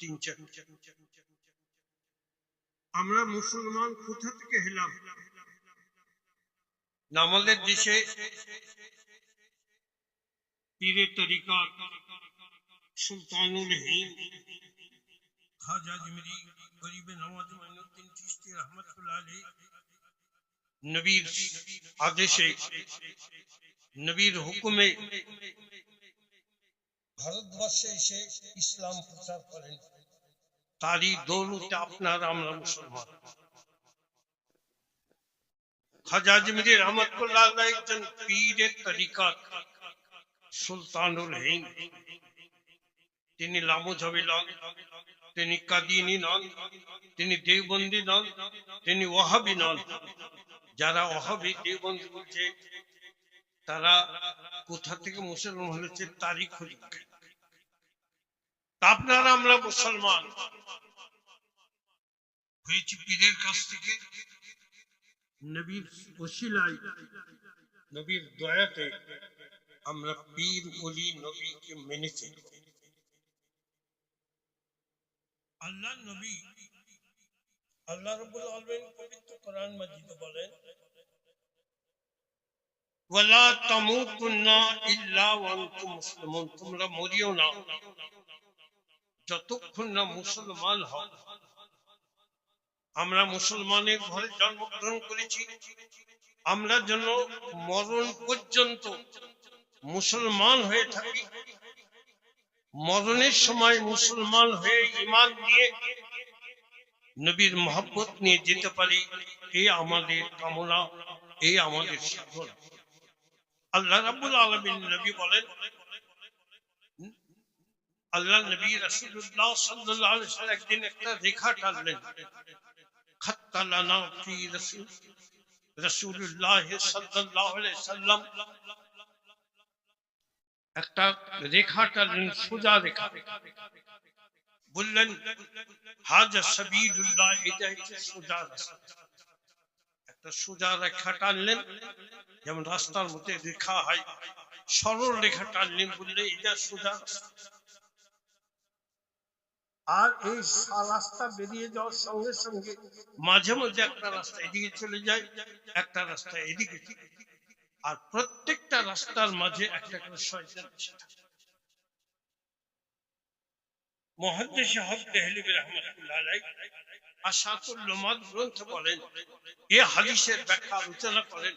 তিন চার আমরা মুসলমান কোথা থেকে হেলাম না আমাদের দেশে পীরের তরিকা সুলতানুল হিন্দ। খাজা আজমিরি গরিবে নওয়াজ মাইনুদ্দিন চিশতি রহমতুল্লাহ আলী নবীর আদেশে নবীর হুকুমে ভারতবর্ষে এসে ইসলাম প্রচার করেন। তারই দৌলতে আপনার আমরা মুসলমান। খাজা আজমিরি রহমতুল্লাহ একজন পীরের তরিকাত সুলতানুল হিন্দ। তিনি লামুঝবি নন, তিনি কাদিনী নন, তিনি দেওবন্দি নন, তিনি ওহাবি নন। যারা ওহাবি দেওবন্দি বলছে, তারা কোথা থেকে মুসলমান হয়েছে তারই খোঁজ আপনারা আমরা মুসলমান। হয়েছি পীরের কাছ থেকে? নবীর ওসিলায় নবীর দয়াতে আমরা পীর ওলি নবীকে মেনেছি আল্লাহ নবী আল্লাহ রাব্বুল আলামিন পবিত্র কোরআন মাজিদে বলেন ওয়ালা তামুতুন্না ইল্লা ওয়া আনতুম মুসলিমুন। তোমরা মরিও না। যতক্ষণ না মুসলমান হও। আমরা মুসলমানের ঘরে জন্মগ্রহণ করেছি। আমরা যেন মরণ পর্যন্ত মুসলমান হয়ে থাকি। মরণের সময় মুসলমান হয়ে ইমান নিয়ে নবীর মহব্বত নিয়ে যেতে পারি এই আমাদের কামনা এই আমাদের সাধন। আল্লাহ রাবুল আলামিন নবী বলেন আল্লাহ নবী রাসূলুল্লাহ সাল্লাল্লাহু আলাইহি ওয়াসাল্লাম একদিন একটা রেখা টানলেন। খাত্তালানা ফি রাসূল রাসূলুল্লাহ সাল্লাল্লাহু আলাইহি ওয়াসাল্লাম একটা রেখা টানলেন, সোজা রেখা। বললেন, হাজা সাবিলুল্লাহ, এটা হচ্ছে সোজা রাস্তা। একটা সোজা রেখা টানলেন, যেমন রাস্তার মধ্যে রেখা হয়, সরল রেখা টানলেন বললে এটা সোজা রাস্তা। আর এই রাস্তা বেরিয়ে যাওয়ার সঙ্গে সঙ্গে মাঝে মধ্যে একটা রাস্তা এদিকে চলে যায়, একটা রাস্তা এদিকে। আর প্রত্যেকটা রাস্তার মাঝে একটা করে শয়তান থাকে। হক দেহলিবি রাহমাতুল্লাহ আলাইহ আশাতুল গ্রন্থ বলেন এই হাদিসের ব্যাখ্যা আলোচনা করেন।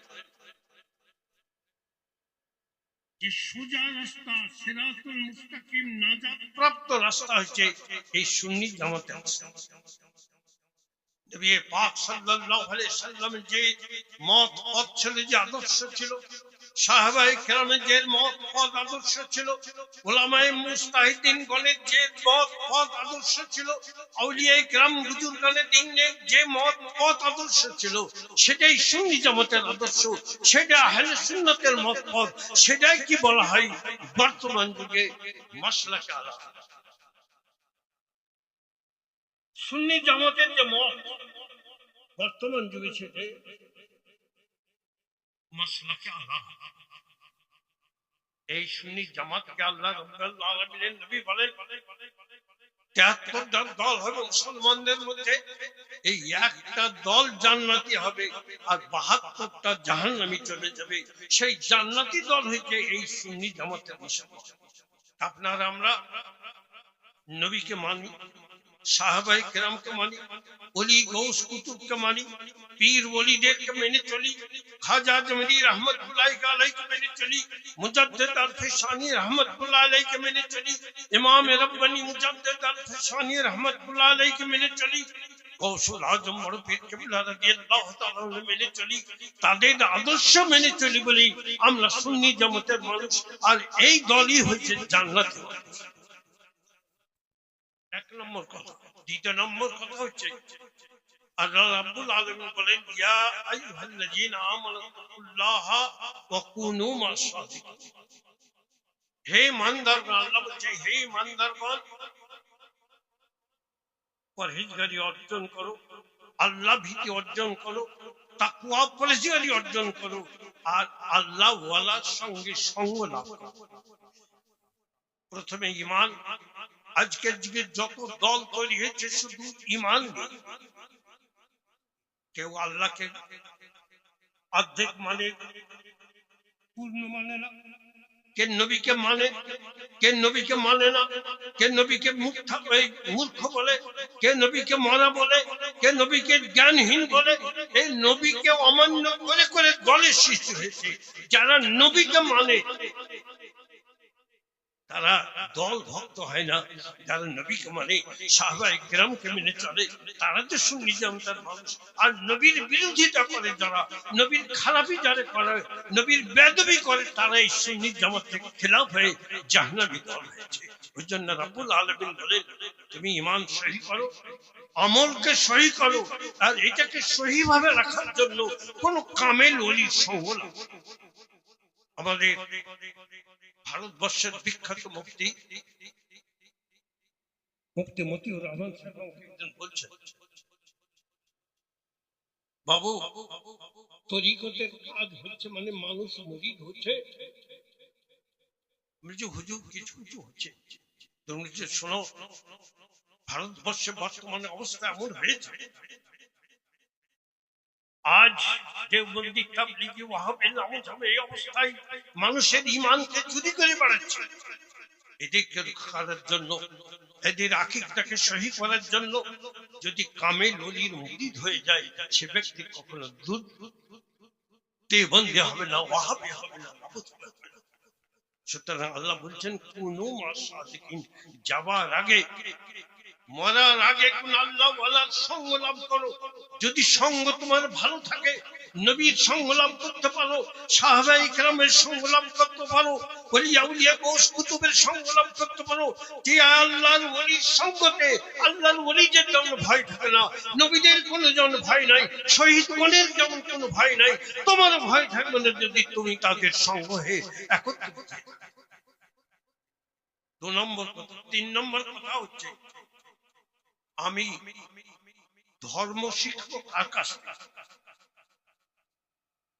যে সোজা রাস্তা, সেরাতুল মুস্তাকিম নাজাত প্রাপ্ত রাস্তা হচ্ছে এই সুন্নি জামাতে নবী পাক সাল্লাল্লাহু আলাইহি সাল্লামের যে মত, পথ ছিল, যে আদর্শ ছিল পথ আদর্শ ছিল গণের যে পথ আদর্শ ছিল সেটাই সুন্নি জামাতের আদর্শ সেটা আহলে সুন্নাতের মত পথ সেটাই কি বলা হয় বর্তমান যুগে আলাদা সুন্নি জামাতের যে মত বর্তমান যুগে সেটা এই জামাতকে আল্লাহ নবী বলেন দল হবে মুসলমানদের মধ্যে। এই একটা দল জান্নাতি হবে আর বাহাত্তরটা জাহান্নামী চলে যাবে। সেই জান্নাতি দল হইতে এই সুন্নি জামাতের মুসলমান আপনার আমরা নবীকে মানি। সাহাবাই কেরামকে মানি অলি গৌস কুতুবকে মানি পীর ওলিদেরকে মেনে চলি খাজা জমরি রহমতুল্লাহ আলাইকে মেনে চলি মুজাদ্দেদ আল ফিসানি রহমতুল্লাহ আলাইকে মেনে চলি ইমাম রব্বানি মুজাদ্দেদ আল ফিসানি রহমতুল্লাহ আলাইকে মেনে চলি কৌশল আজম বড় পীর কেবলা রাদিয়াল্লাহু তাআলা মেনে চলি তাদের আদর্শ মেনে চলি বলি আমরা সুন্নি জামাতের মানুষ আর এই দলই হচ্ছে জান্নাতের মানুষ। এক নম্বর কথা। দ্বিতীয় নম্বর কথা হচ্ছে, আল্লাহ রাব্বুল আলামিন অর্জন করো, আল্লাহ ভীতি অর্জন করো, তাকওয়া পরহেজগারি অর্জন করো, আর আল্লাহ সঙ্গে সঙ্গ লাভ করো। প্রথমে ইমান আজকের যুগে যত দল তৈরি হয়েছে, শুধু ইমান কেউ আল্লাহকে অর্ধেক মানে পূর্ণ মানে না। কে নবীকে মানে কে নবীকে মানে না। কে নবীকে মূর্খ বলে কে নবীকে মানা বলে, কে নবীকে জ্ঞানহীন বলে, এই নবীকে অমান্য করে করে দলের সৃষ্টি হয়েছে। যারা নবীকে মানে তারা দল ভক্ত হয় না, যারা নবীকে মানে সাহবাই গ্রামকে মেনে চলে, তারা তো শুনি তার মানুষ। আর নবীর বিরোধিতা করে যারা, নবীর খারাপি যারা করে, নবীর বেদবি করে, তারা এই সুন্নি জামাত থেকে খেলাফ হয়ে জাহনাবি দল হয়েছে। ওই জন্য রাবুল আলমিন বলেন, তুমি ইমান সহি করো, আমলকে সহি করো, আর এটাকে সহি ভাবে রাখার জন্য কোন কামেল অলির না। আমাদের ভারতবর্ষের বিখ্যাত মুক্তি মুক্তি মতিউর রহমান সাহেব একজন বলছেন বাবু তরিকতের কাজ হচ্ছে মানে মানুষ মুরিদ হচ্ছে। হুজুর কিছু কিছু হচ্ছে। শোনো ভারতবর্ষে বর্তমানে অবস্থা এমন হয়েছে আজ দেওবন্দি তাবলিগি ওয়াহাবি নামক হবে এই অবস্থায় মানুষের ইমানকে চুরি করে বেড়াচ্ছে এদেরকে করার জন্য এদের আকিকটাকে সহি করার জন্য যদি কামে ললির মুরিদ হয়ে যায়, সে ব্যক্তি কখনো দূর দেবন্দি হবে না, ওয়াহাবি হবে না। সুতরাং আল্লাহ বলছেন, কোন মাস যাবার আগে মরার আগে কোন আল্লাহ সঙ্গ লাভ করো। যদি সঙ্গ তোমার ভালো থাকে, নবীর সঙ্গ লাভ করতে পারো, সাহাবাই কেরামের সঙ্গ লাভ করতে পারো কুতুবের সঙ্গ লাভ করতে পারো, যে আল্লাহর ওলির সঙ্গতে আল্লাহর ভয় থাকে না, নবীদের ভয় নাই, শহীদ মনের যেমন কোনো ভয় নাই, তোমার ভয় থাকবে না যদি তুমি তাদের সঙ্গ হয়ে একত্রিত দু নম্বর কথা, তিন নম্বর কথা হচ্ছে আমি ধর্ম শিখব থেকে।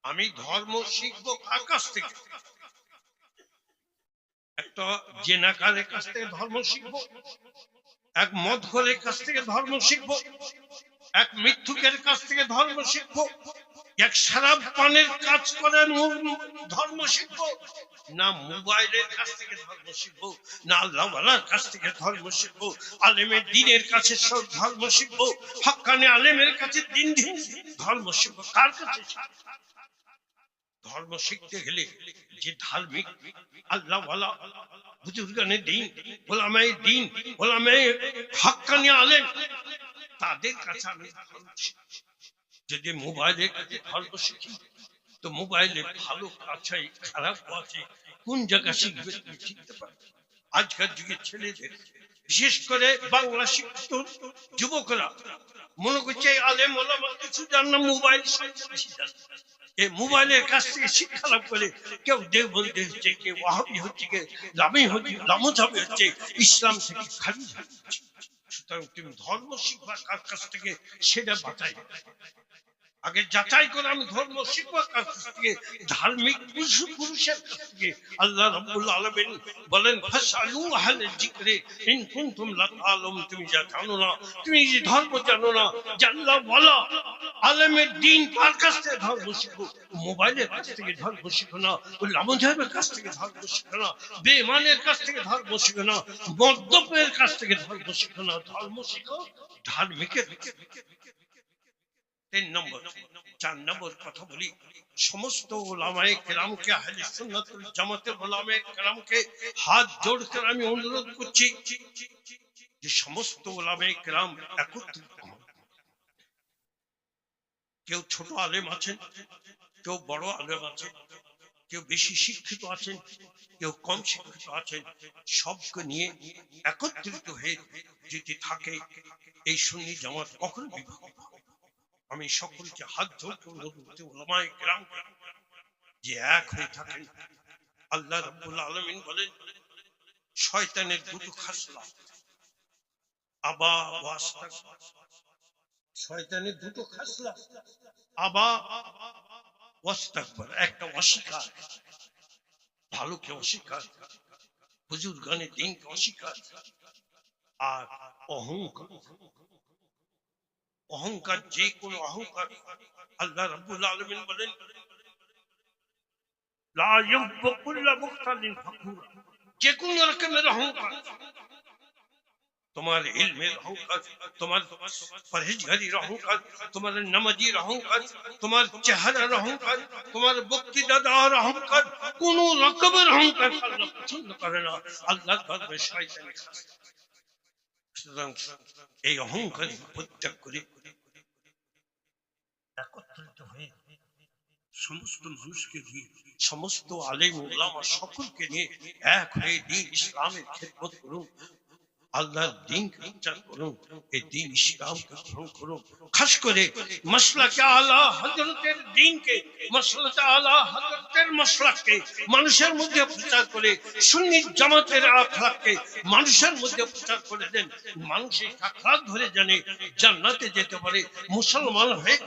আমি ধর্ম শিখব কাছ থেকে। একটা জেনাকারের কাছ থেকে ধর্ম শিখব, এক মদখরের কাছ থেকে ধর্ম শিখব, এক মিথ্যুকের কাছ থেকে ধর্ম শিখব, এক সারাপ পানের কাজ করেন ধর্ম শিখব। না মোবাইলের কাছ থেকে ধর্ম শিখব, না আল্লাহওয়ালার কাছ থেকে ধর্ম শিখব, আলেমের দিনের কাছে সব ধর্ম শিখব, হকানে আলেমের কাছে দিন দিন ধর্ম শিখব, কার কাছে ধর্ম শিখতে গেলে যে ধার্মিক আল্লাহওয়ালা, বুজুর্গানের দিন ওলামাই দিন ওলামাই হকানি আলেম, তাদের কাছে আমি ধর্ম শিখি যদি মোবাইলের কাছে ধর্ম শিখি তো মোবাইলে ভালো আছে খারাপ আছে, কোন জায়গা শিখবে শিখতে পারবে। আজকাল যুগের ছেলেদের, বিশেষ করে বাংলা শিক্ষিত যুবকরা, মনে করছে আলেম ওলামা কিছু জান না, মোবাইল এই মোবাইলের কাছ থেকে শিক্ষা লাভ করে কেউ হচ্ছে ওয়াহাবি হচ্ছে লামি হচ্ছে হচ্ছে, ইসলাম থেকে খালি সুতরাং তুমি ধর্ম শিখবা, কার কাছ থেকে সেটা বাঁচাই। আগে যাচাই করে আমি ধর্ম থেকে, ধার্মিক পুরুষ, পুরুষের কাছ থেকে আল্লাহ রাব্বুল আলামিন বলেন ফাসালু আহলে যিকরে, ইন কুনতুম লা তুমি যা জানো না, তুমি যে ধর্ম জানো না, জানলা বলা। আলেমের দিন কার কাছ থেকে ধর্ম শিখো মোবাইলের কাছ থেকে ধর্ম শিখো না ওই লামজাহেবের কাছ থেকে ধর্ম শিখো না বেমানের কাছ থেকে ধর্ম শিখো না, মদ্যপের কাছ থেকে ধর্ম শিখো না। ধর্ম শিখো, ধার্মিকের। তিন নম্বর চার নম্বর কথা বলি, সমস্ত ওলামায়ে কেরামকে জামাতের কেরামকে হাত করে আমি অনুরোধ করছি যে সমস্ত ওলামায়ে কেরাম একত্রিত। কেউ ছোট আলেম আছেন, কেউ বড় আলেম আছেন, কেউ বেশি শিক্ষিত আছেন, কেউ কম শিক্ষিত আছেন, সবকে নিয়ে একত্রিত হয়ে যদি থাকে, এই সুন্নি জামাত কখনো বিভক্ত। আমি সকলকে হাত অনুরোধ করছি ওলামায়ে কেরাম যে এক হয়ে থাকেন। আল্লাহ রাব্বুল আলামিন বলেন শয়তানের দুটো খাসলা। আবা ওয়াস্তাক শয়তানের দুটো খাসলা। আবা ওয়াস্তাকবার একটা অস্বীকার। ভালোকে অস্বীকার? হুজুর গানে দিনকে অস্বীকার। আর অহংকার। অহংকার যে কোনো অহংকার আল্লাহ রাব্বুল আলামিন বলেন লা ইউহিব্বু কুল্লা মুখতালিন ফাখুর যে কোনো রকমের অহংকার তোমার ইলমের অহংকার তোমার পরহেজগারির অহংকার তোমার নামাজির অহংকার তোমার চেহারার অহংকার তোমার বক্তৃতা দেওয়ার অহংকার কোন রকমের অহংকার আল্লাহ পছন্দ করে না আল্লাহ দরবারে শয়তানি খাস সুতরাং এই অহংকার পরিত্যাগ করে একত্রিত হয়ে সমস্ত মানুষকে নিয়ে সমস্ত আলেম ওলামা সকলকে নিয়ে এক হয়ে দিন ইসলামের খেদমত করুন আল্লাহর দিনকে প্রচার করুন এই দিন ইসলামকে গ্রহণ করুন খাস করে মশলাকে আলা হজরতের দিনকে মশলাকে আলা হজরতের মশলাকে মানুষের মধ্যে প্রচার করে, সুন্নি জামাতের আখলাককে মানুষের মধ্যে প্রচার করে দেন। মানুষ এই আখলাক ধরে জানে জান্নাতে যেতে পারে, মুসলমান হয়ে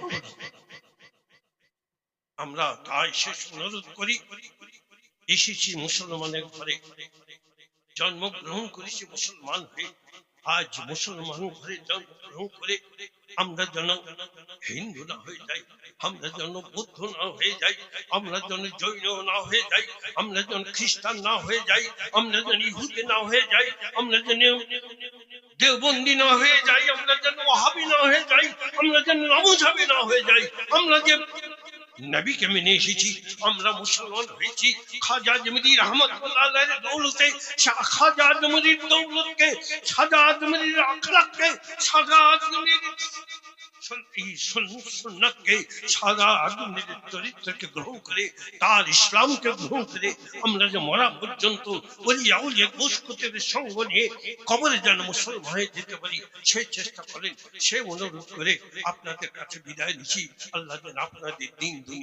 আমরা তাই শেষ অনুরোধ করি, এসেছি মুসলমানের ঘরে। জন্মগ্রহণ করেছি মুসলমান হয়ে, আজ মুসলমান ঘরে জন্মগ্রহণ করে আমরা যেন হিন্দু না হয়ে যাই, আমরা যেন বৌদ্ধ না হয়ে যাই, আমরা যেন জৈন না হয়ে যাই, আমরা যেন খ্রিস্টান না হয়ে যাই, আমরা যেন ইহুদি না হয়ে যাই, আমরা যেন দেওবন্দি না হয়ে যাই, আমরা যেন ওহাবি না হয়ে যাই, আমরা যেন নামুঝাবি না হয়ে যাই, আমরা যে নবীকে মেনে এসেছি আমরা মুসলমান হয়েছি খাজা জমিদি রহমতুল্লাহ আলাইহির দৌলতে শাহ খাজা জমিদির দৌলতকে সাজা জমিদির আখলাককে সাজা গ্রহণ করে আমরা যে পারি, সে চেষ্টা করে আপনাদের কাছে বিদায় নিচ্ছি। আল্লাহ আপনাদের দিন দুনিয়া